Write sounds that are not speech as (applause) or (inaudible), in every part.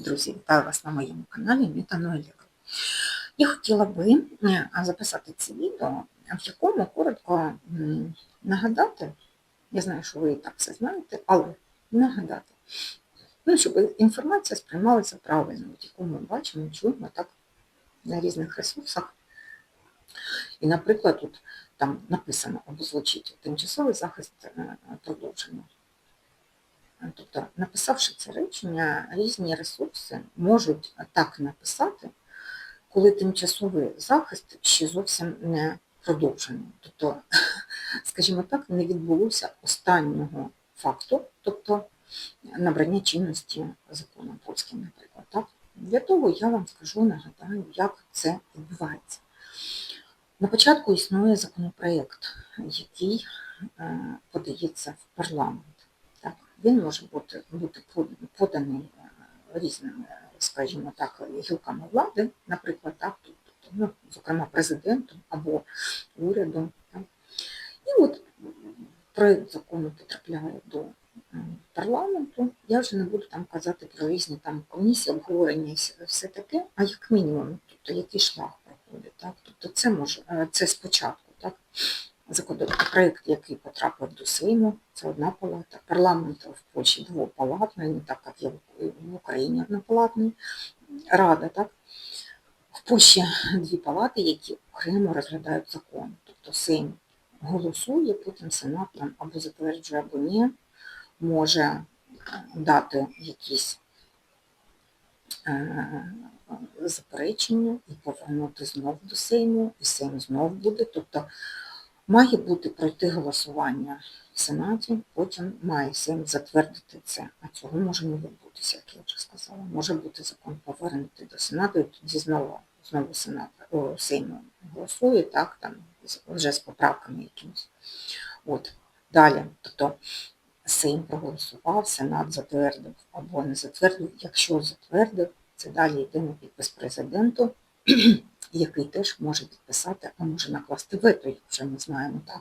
Друзі, вітаю вас на моєму каналі Міта Ноелєва. Я хотіла би е, записати це відео, в якому коротко нагадати, я знаю, що ви і так все знаєте, але нагадати, ну, щоб інформація сприймалася правильно, яку ми бачимо, чуємо так на різних ресурсах. І, наприклад, тут там написано або звучить тимчасовий захист е, продовжено. Тобто, написавши це речення, різні ресурси можуть так написати, коли тимчасовий захист ще зовсім не продовжений. Тобто, (laughs) скажімо так, не відбулося останнього факту, тобто набрання чинності законом польським, наприклад. Так? Для того я вам скажу, нагадаю, як це відбувається. На початку існує законопроєкт, який е, подається в парламент. Він може бути бути поданий е, різними, скажімо так, гілками влади, наприклад, так, тобто, ну, зокрема президентом або урядом. Так. І от проєкт закону потрапляє до парламенту. Я вже не буду там казати про різні там комісії, обговорення і все таке, а як мінімум, тобто який шлях проходить. Так? Тобто це може е, це спочатку. Так? Законопроект, який потрапив до Сейму, це одна палата. Парламент в Польщі двопалатний, не так як є в Україні однопалатний рада. Так? В Польщі дві палати, які окремо розглядають закон. Тобто Сейм голосує, потім Сенат там або затверджує, або ні, може дати якісь е, заперечення і повернути знову до Сейму, і Сейм знов буде. Тобто Має бути пройти голосування в Сенаті, потім має Сейм затвердити це. А цього може не відбутися, як я вже сказала. Може бути закон повернутий до Сенату, і тоді знову знову Сенат Сейм голосує, так, там, вже з поправками якимось. От. Далі, тобто Сейм проголосував, Сенат затвердив або не затвердив. Якщо затвердив, це далі йде на підпис президенту який теж може підписати, а може накласти вето, як вже ми знаємо так.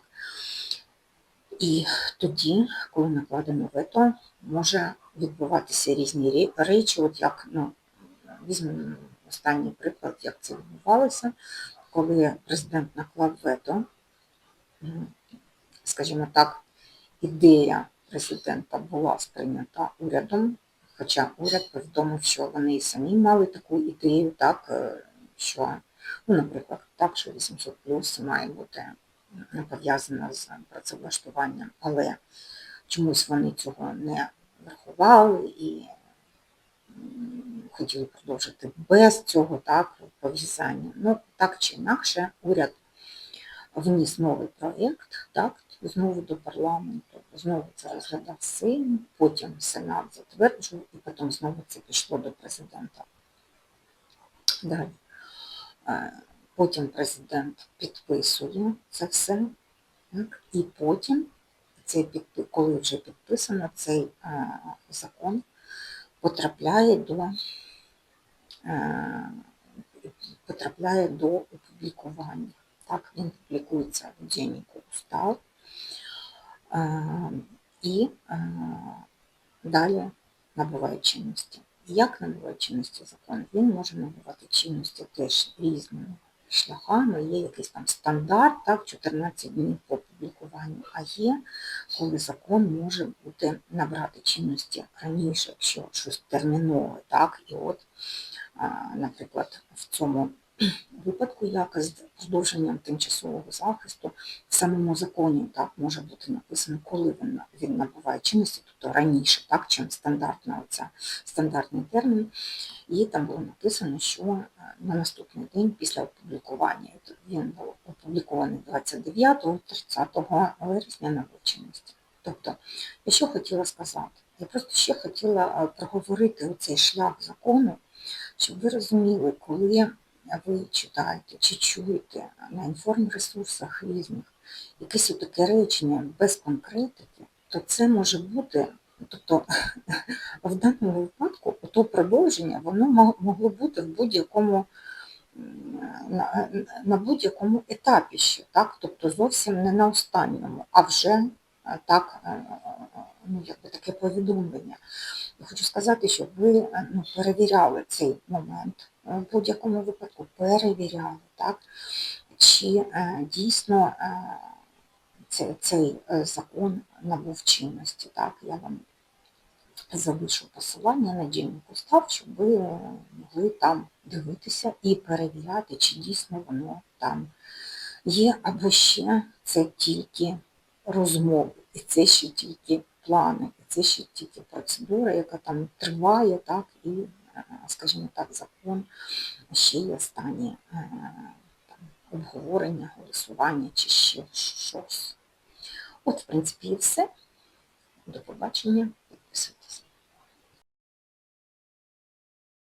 І тоді, коли накладено вето, може відбуватися різні речі, от як ну, візьмемо останній приклад, як це відбувалося, коли президент наклав вето, скажімо так, ідея президента була сприйнята урядом, хоча уряд повідомив, що вони і самі мали таку ідею, так, е, що Ну, Наприклад, так, що 800 плюс має бути пов'язана з працевлаштуванням, але чомусь вони цього не врахували і хотіли продовжити без цього так, пов'язання. Ну, так чи інакше, уряд вніс новий проєкт, так, знову до парламенту, знову це розглядав Сейм, потім Сенат затверджував, і потім знову це пішло до президента. Далі. Потім президент підписує це все, так, і потім, цей коли вже підписано, цей закон потрапляє до потрапляє до опублікування. Так, він публікується в Деннику Устав і далі набуває чинності. Як набуває чинності закон? Він може набувати чинності теж різними шляхами, є якийсь там стандарт, так, 14 днів по публікуванню, а є, коли закон може бути набрати чинності раніше, якщо щось термінове, так, і от, наприклад, в цьому випадку, як з продовженням тимчасового захисту в самому законі так може бути написано, коли він він набуває чинності, тобто раніше, так, чим оця, стандартний термін. І там було написано, що е, на наступний день після опублікування він був опублікований 29-30 вересня на чинності. Тобто, я що хотіла сказати? Я просто ще хотіла е, проговорити оцей шлях закону, щоб ви розуміли, коли ви читаєте чи чуєте на інформресурсах різних якесь таке речення без конкретики, то це може бути, тобто (laughs) в даному випадку то продовження воно могло бути в будь-якому на, на будь-якому етапі ще, так? тобто зовсім не на останньому, а вже так ну, якби таке повідомлення. Я хочу сказати, щоб ви е, ну, перевіряли цей момент е, в будь-якому випадку, перевіряли, так, чи е, дійсно цей, цей закон набув чинності. Так, я вам залишу посилання на дільник устав, щоб ви могли там дивитися і перевіряти, чи дійсно воно там є, або ще це тільки розмови, і це ще тільки плани, це ще тільки процедура, яка там триває, так, і, е, скажімо так, закон ще є в стані е, там, обговорення, голосування чи ще щось. От, в принципі, і все. До побачення.